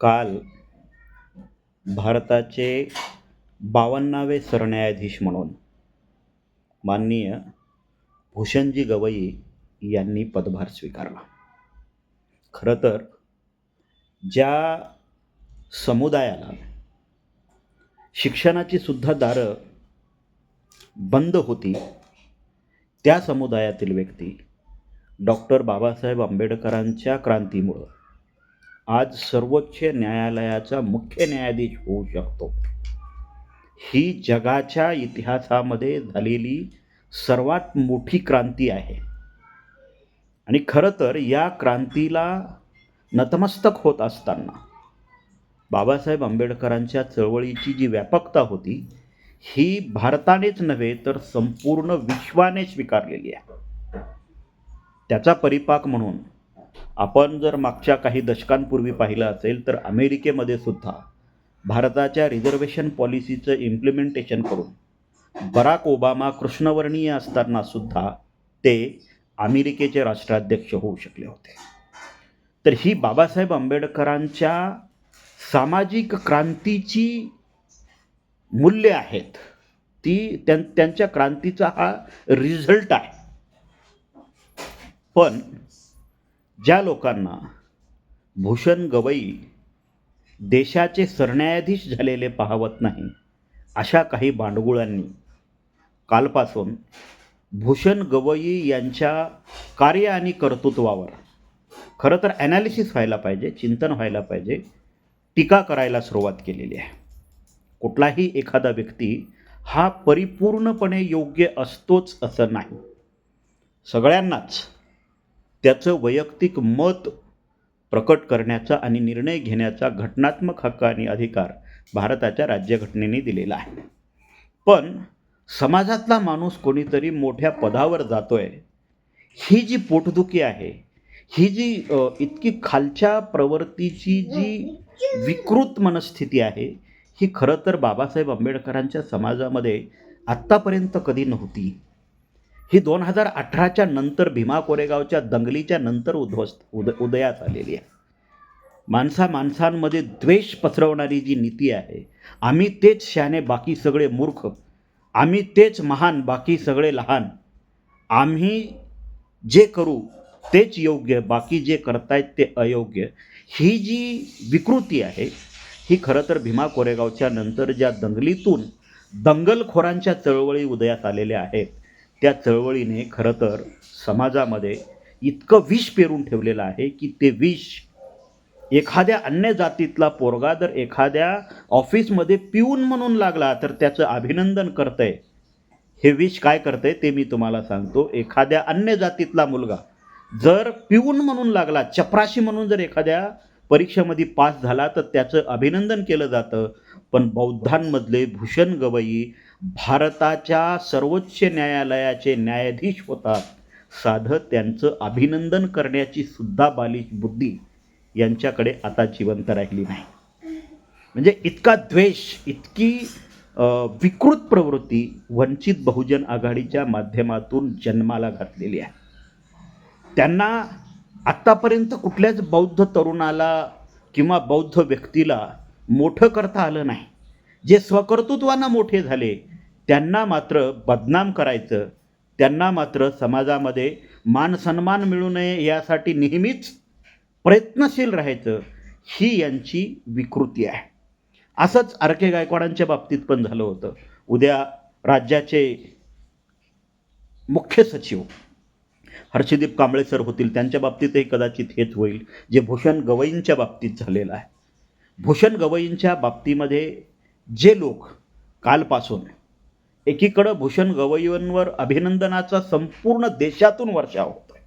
काल भारताचे बावन्नावे सरन्यायाधीश म्हणून माननीय भूषणजी गवई यांनी पदभार स्वीकारला. खरं तर ज्या समुदायाला शिक्षणाची सुद्धा दारं बंद होती त्या समुदायातील व्यक्ती डॉक्टर बाबासाहेब आंबेडकरांच्या क्रांतीमुळं आज सर्वोच्च न्यायालयाचा मुख्य न्यायाधीश होऊ शकतो. ही जगाच्या इतिहासामध्ये झालेली सर्वात मोठी क्रांती आहे. आणि खरं तर या क्रांतीला नतमस्तक होत असताना बाबासाहेब आंबेडकरांच्या चळवळीची जी व्यापकता होती ही भारतानेच नव्हे तर संपूर्ण विश्वाने स्वीकारलेली आहे. त्याचा परिपाक म्हणून आपण जर मागच्या काही दशकांपूर्वी पाहिलं असेल तर अमेरिकेमध्ये सुद्धा भारताच्या रिझर्वेशन पॉलिसीचं इम्प्लिमेंटेशन करून बराक ओबामा कृष्णवर्णीय असताना सुद्धा ते अमेरिकेचे राष्ट्राध्यक्ष होऊ शकले होते. तर ही बाबासाहेब आंबेडकरांच्या सामाजिक क्रांतीची मूल्य आहेत. ती त्यां त्यांच्या क्रांतीचा हा रिझल्ट आहे. पण ज्या लोकांना भूषण गवई देशाचे सरन्यायाधीश झालेले पाहवत नाही अशा काही भांडगुळांनी कालपासून भूषण गवई यांच्या कार्य आणि कर्तृत्वावर खरं तर ॲनालिसिस व्हायला पाहिजे चिंतन व्हायला पाहिजे टीका करायला सुरुवात केलेली आहे. कुठलाही एखादा व्यक्ती हा परिपूर्णपणे योग्य असतोच असं नाही. सगळ्यांनाच त्याचं वैयक्तिक मत प्रकट करण्याचा आणि निर्णय घेण्याचा घटनात्मक हक्क आणि अधिकार भारताच्या राज्यघटनेने दिलेला आहे. पण समाजातला माणूस कोणीतरी मोठ्या पदावर जातोय ही जी पोटदुखी आहे ही जी इतकी खालच्या प्रवृत्तीची जी विकृत मनस्थिती आहे ही खरं तर बाबासाहेब आंबेडकरांच्या समाजामध्ये आत्तापर्यंत कधी नव्हती. ही दोन हजार अठराच्या नंतर भीमा कोरेगावच्या दंगलीच्या नंतर उद्ध्वस्त उद उदयास आलेली आहे. माणसा माणसांमध्ये द्वेष पसरवणारी जी नीती आहे आम्ही तेच शहाणे बाकी सगळे मूर्ख. आम्ही तेच महान बाकी सगळे लहान. आम्ही जे करू तेच योग्य बाकी जे करतायत ते अयोग्य. ही जी विकृती आहे ही खरं तर भीमा कोरेगावच्या नंतर ज्या दंगलीतून दंगलखोरांच्या चळवळी उदयास आलेल्या आहेत त्या चळवळीने खरं तर समाजामध्ये इतकं विष पेरून ठेवलेलं आहे की ते विष एखाद्या अन्य जातीतला पोरगा जर एखाद्या ऑफिसमध्ये पिऊन म्हणून लागला तर त्याचं अभिनंदन करतंय. हे विष काय करतंय ते मी तुम्हाला सांगतो. एखाद्या अन्य जातीतला मुलगा जर पिऊन म्हणून लागला चपराशी म्हणून जर एखाद्या परीक्षेमध्ये पास झाला तर त्याचं अभिनंदन केलं जातं. पण बौद्धांमधले भूषण गवई भारताच्या सर्वोच्च न्यायालयाचे न्यायाधीश होतात. साधं त्यांचं अभिनंदन करण्याची सुद्धा बालिश बुद्धी यांच्याकडे आता जिवंत राहिली नाही. म्हणजे इतका द्वेष इतकी विकृत प्रवृत्ती वंचित बहुजन आघाडीच्या माध्यमातून जन्माला घातलेली आहे. त्यांना आत्तापर्यंत कुठल्याच बौद्ध तरुणाला किंवा बौद्ध व्यक्तीला मोठं करता आलं नाही. जे स्वकर्तृत्वानं मोठे झाले त्यांना मात्र बदनाम करायचं. त्यांना मात्र समाजामध्ये मान सन्मान मिळू नये यासाठी नेहमीच प्रयत्नशील राहायचं ही यांची विकृती आहे. असंच आर के गायकवाडांच्या बाबतीत पण झालं होतं. उद्या राज्याचे मुख्य सचिव हर्षदीप कांबळे सर होतील. त्यांच्या बाबतीतही कदाचित हेच होईल. जे भूषण गवईंच्या बाबतीत झालेलं आहे. भूषण गवईंच्या बाबतीमध्ये जे लोक कालपासून एकीकडं भूषण गवईंवर अभिनंदनाचा संपूर्ण देशातून वर्षाव होतोय.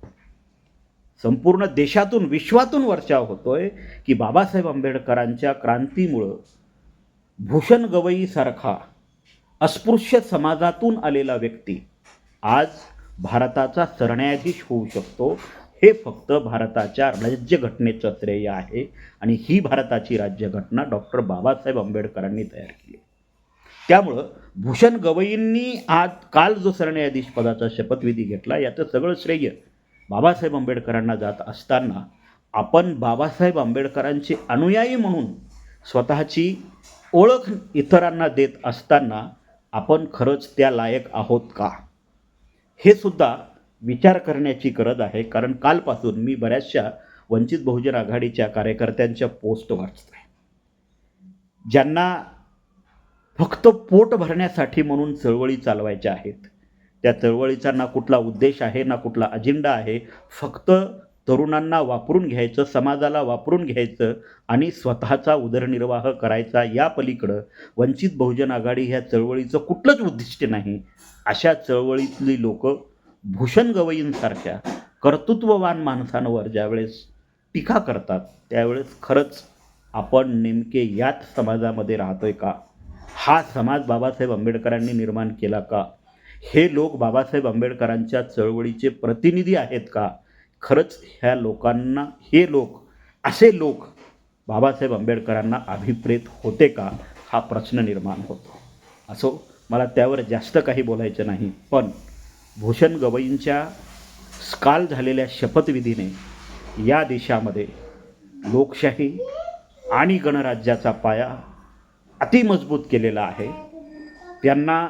संपूर्ण देशातून विश्वातून वर्षाव होतोय की बाबासाहेब आंबेडकरांच्या क्रांतीमुळं भूषण गवईसारखा अस्पृश्य समाजातून आलेला व्यक्ती आज भारताचा सरन्यायाधीश होऊ शकतो हे फक्त भारताच्या म्हणजे राज्यघटनेचं श्रेय आहे आणि ही भारताची राज्यघटना डॉक्टर बाबासाहेब आंबेडकरांनी तयार केली त्यामुळं भूषण गवईंनी आज काल जो सरन्यायाधीश पदाचा शपथविधी घेतला याचं सगळं श्रेय बाबासाहेब आंबेडकरांना जात असताना आपण बाबासाहेब आंबेडकरांचे अनुयायी म्हणून स्वतःची ओळख इतरांना देत असताना आपण खरंच त्या लायक आहोत का? हे सुद्धा विचार करण्याची गरज आहे कारण कालपासून मी बऱ्याचशा वंचित बहुजन आघाडीच्या कार्यकर्त्यांच्या पोस्ट वाचतो आहे ज्यांना फक्त पोट भरण्यासाठी म्हणून चळवळी चालवायच्या आहेत. त्या चळवळीचा ना कुठला उद्देश आहे ना कुठला अजेंडा आहे फक्त तरुणांना वापरून घ्यायचं समाजाला वापरून घ्यायचं आणि स्वतःचा उदरनिर्वाह करायचा या पलीकडं वंचित बहुजन आघाडी ह्या चळवळीचं कुठलंच उद्दिष्ट नाही. अशा चळवळीतली लोक भूषण गवईंसारख्या कर्तृत्ववान माणसांवर ज्यावेळेस टीका करतात त्यावेळेस खरंच आपण नेमके याच समाजामध्ये राहतो आहे का? हा समाज बाबासाहेब आंबेडकरांनी निर्माण केला का? हे लोक बाबासाहेब आंबेडकरांच्या चळवळीचे प्रतिनिधी आहेत का? खरंच ह्या लोकांना हे लोक असे लोक बाबासाहेब आंबेडकरांना अभिप्रेत होते का? हा प्रश्न निर्माण होतो. असो मला त्यावर जास्त काही बोलायचं नाही पण भूषण गवईंच्या काल झालेल्या शपथविधीने या देशामध्ये लोकशाही आणि गणराज्याचा पाया अतिमजबूत केलेला आहे. त्यांना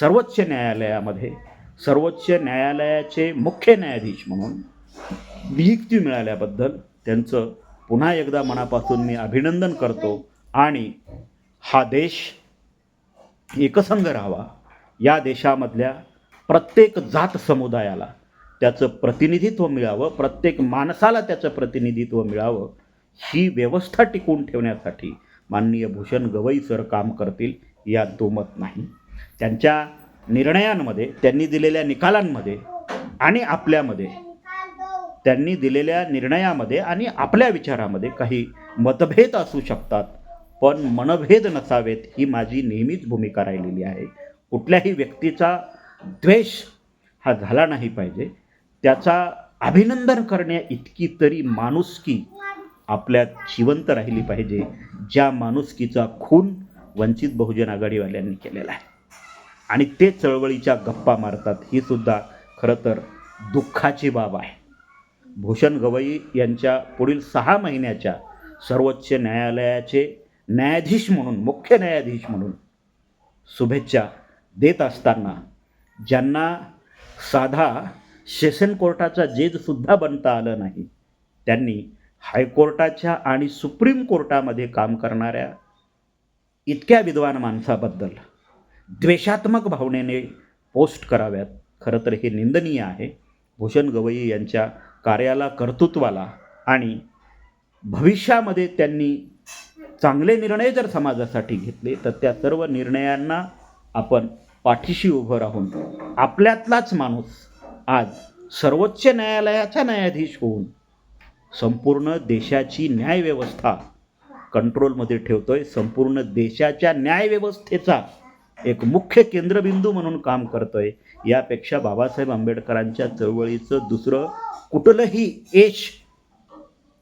सर्वोच्च न्यायालयामध्ये सर्वोच्च न्यायालयाचे मुख्य न्यायाधीश म्हणून नियुक्ती मिळाल्याबद्दल त्यांचं पुन्हा एकदा मनापासून मी अभिनंदन करतो आणि हा देश एकसंघ राहावा. या देशामधल्या प्रत्येक जात समुदायाला त्याचं प्रतिनिधित्व मिळावं प्रत्येक माणसाला त्याचं प्रतिनिधित्व मिळावं ही व्यवस्था टिकवून ठेवण्यासाठी माननीय भूषण गवई सर काम करतील यात दोमत नाही. त्यांच्या निर्णयांमध्ये त्यांनी दिलेल्या निकालांमध्ये आणि आपल्यामध्ये त्यांनी दिलेल्या निर्णयामध्ये आणि आपल्या विचारामध्ये काही मतभेद असू शकतात पण मनभेद नसावेत ही माझी नेहमीच भूमिका राहिलेली आहे. कुठल्याही व्यक्तीचा द्वेष हा झाला नाही पाहिजे. त्याचा अभिनंदन करण्या इतकी तरी माणुसकी आपल्यात जिवंत राहिली पाहिजे ज्या माणुसकीचा खून वंचित बहुजन आघाडीवाल्यांनी केलेला आहे. आणि ते चळवळीच्या गप्पा मारतात ही सुद्धा खरं तर दुःखाची बाब आहे. भूषण गवई यांच्या पुढील सहा महिन्याच्या सर्वोच्च न्यायालयाचे न्यायाधीश म्हणून मुख्य न्यायाधीश म्हणून शुभेच्छा देत असताना ज्यांना साधा सेशन कोर्टाचा जेजसुद्धा बनता आलं नाही त्यांनी हायकोर्टाच्या आणि सुप्रीम कोर्टामध्ये काम करणाऱ्या इतक्या विद्वान माणसाबद्दल द्वेषात्मक भावनेने पोस्ट कराव्यात. खरं तर हे निंदनीय आहे. भूषण गवई यांच्या कार्याला कर्तृत्वाला आणि भविष्यामध्ये त्यांनी चांगले निर्णय जर समाजासाठी घेतले तर त्या सर्व निर्णयांना आपण पाठीशी उभं राहून आपल्यातलाच माणूस आज सर्वोच्च न्यायालयाचा न्यायाधीश होऊन संपूर्ण देशाची न्यायव्यवस्था कंट्रोलमध्ये ठेवतो आहे संपूर्ण देशाच्या न्यायव्यवस्थेचा एक मुख्य केंद्रबिंदू म्हणून काम करतो आहे यापेक्षा बाबासाहेब आंबेडकरांच्या चळवळीचं दुसरं कुठलंही यश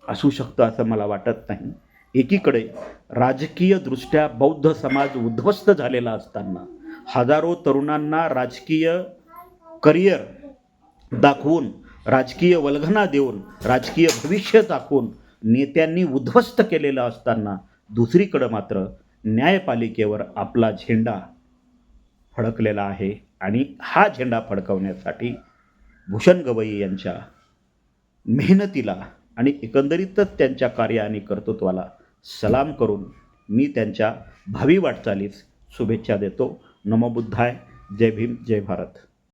असू शकतं असं मला वाटत नाही. एकीकडे राजकीयदृष्ट्या बौद्ध समाज उद्ध्वस्त झालेला असताना हजारो तरुणांना राजकीय करिअर दाखवून राजकीय वल्गना देऊन राजकीय भविष्य दाखवून नेत्यांनी उद्ध्वस्त केलेलं असताना दुसरीकडं मात्र न्यायपालिकेवर आपला झेंडा फडकलेला आहे आणि हा झेंडा फडकवण्यासाठी भूषण गवई यांच्या मेहनतीला आणि एकंदरीतच त्यांच्या कार्य आणि कर्तृत्वाला सलाम करून मी त्यांच्या भावी वाटचालीस शुभेच्छा देतो. नमो बुद्धाय जय भीम जय भारत